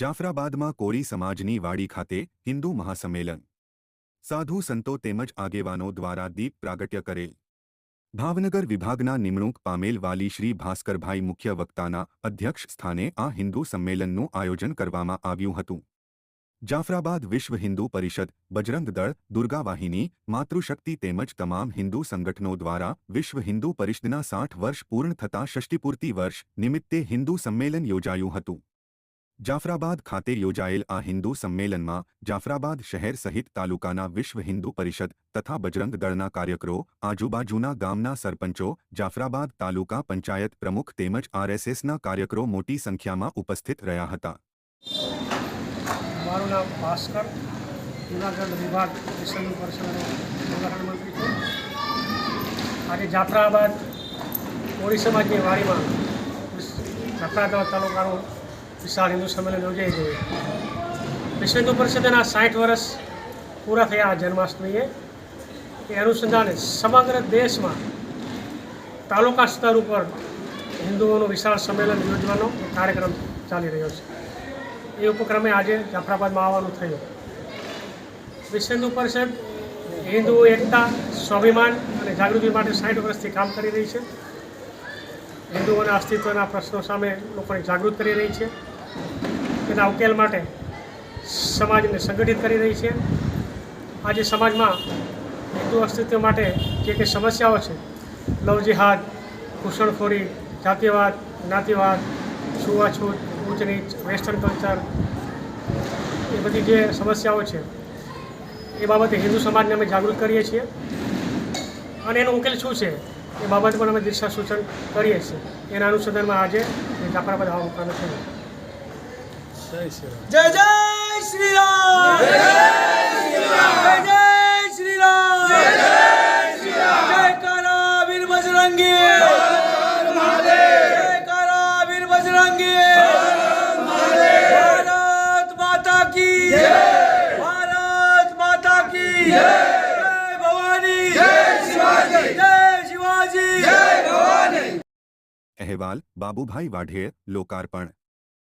જાફરાબાદમાં કોળી સમાજની વાડી ખાતે હિન્દુ મહાસંમેલન. સાધુ સંતો તેમજ આગેવાનો દ્વારા દીપ પ્રાગટ્ય કરેલ. ભાવનગર વિભાગના નિમણૂક પામેલ વાલી શ્રી ભાસ્કરભાઈ મુખ્ય વક્તાના અધ્યક્ષ સ્થાને આ હિન્દુ સંમેલનનું આયોજન કરવામાં આવ્યું હતું. જાફરાબાદ વિશ્વ હિન્દુ પરિષદ, બજરંગ દળ, દુર્ગા વાહિની, માતૃશક્તિ તેમજ તમામ હિન્દુ સંગઠનો દ્વારા વિશ્વ હિન્દુ પરિષદના સાઠ વર્ષ પૂર્ણ થતા ષષ્ટિપૂર્તિ વર્ષ નિમિત્તે હિન્દુ સંમેલન યોજાયું હતું. જાફરાબાદ ખાતે યોજાયેલ આ હિન્દુ સંમેલનમાં જાફરાબાદ શહેર સહિત તાલુકાના વિશ્વ હિન્દુ પરિષદ તથા બજરંગ દળના કાર્યકરો, આજુબાજુના ગામના સરપંચો, જાફરાબાદ તાલુકા પંચાયત પ્રમુખ તેમજ આરએસએસના કાર્યકરો મોટી સંખ્યામાં ઉપસ્થિત રહ્યા હતા. જાફરાબાદ કોળી સમાજની વાડીમાં જાફરાબાદ તાલુકાનું વિશાળ હિન્દુ સંમેલન યોજાઈ ગયું. વિશ્વ હિન્દુ પરિષદના સાઠ વર્ષ પૂરા થયા જન્માષ્ટમીએ. એ અનુસંધાને સમગ્ર દેશમાં તાલુકા સ્તર ઉપર હિન્દુઓનું વિશાળ સંમેલન યોજવાનો કાર્યક્રમ ચાલી રહ્યો છે. એ ઉપક્રમે આજે જાફરાબાદમાં આવવાનું થયું. વિશ્વ હિન્દુ પરિષદ હિન્દુ, એકતા, સ્વાભિમાન અને જાગૃતિ માટે સાઠ વર્ષથી કામ કરી રહી છે. હિન્દુઓના અસ્તિત્વના પ્રશ્નો સામે લોકોને જાગૃત કરી રહી છે. તેના ઉકેલ માટે સમાજને સંગઠિત કરી રહી છે. આજે સમાજમાં હિન્દુ અસ્તિત્વ માટે જે કંઈ સમસ્યાઓ છે લવ જિહાદ ઘૂસણખોરી, જાતિવાદ, જ્ઞાતિવાદ છૂઆછૂત ઊંચ નીચ, વેસ્ટર્ન કલ્ચર, એ બધી જે સમસ્યાઓ છે, એ બાબતે હિન્દુ સમાજને અમે જાગૃત કરીએ છીએ. અને એનો ઉકેલ શું છે, એ બાબત પણ અમે દિશા સૂચન કરીએ છીએ. એના અનુસંધાનમાં આજે જાફરાબાદ આવવા મુકામે થયું जय जय श्री राम। जय जय श्री राम। जय कारा वीर बजरंगी। जय कारा वीर बजरंगी भारत माता की भारत माता की जय। भवानी। जय शिवाजी। जय भवानी। अहवाल बाबू भाई वाढ़े लोकार्पण।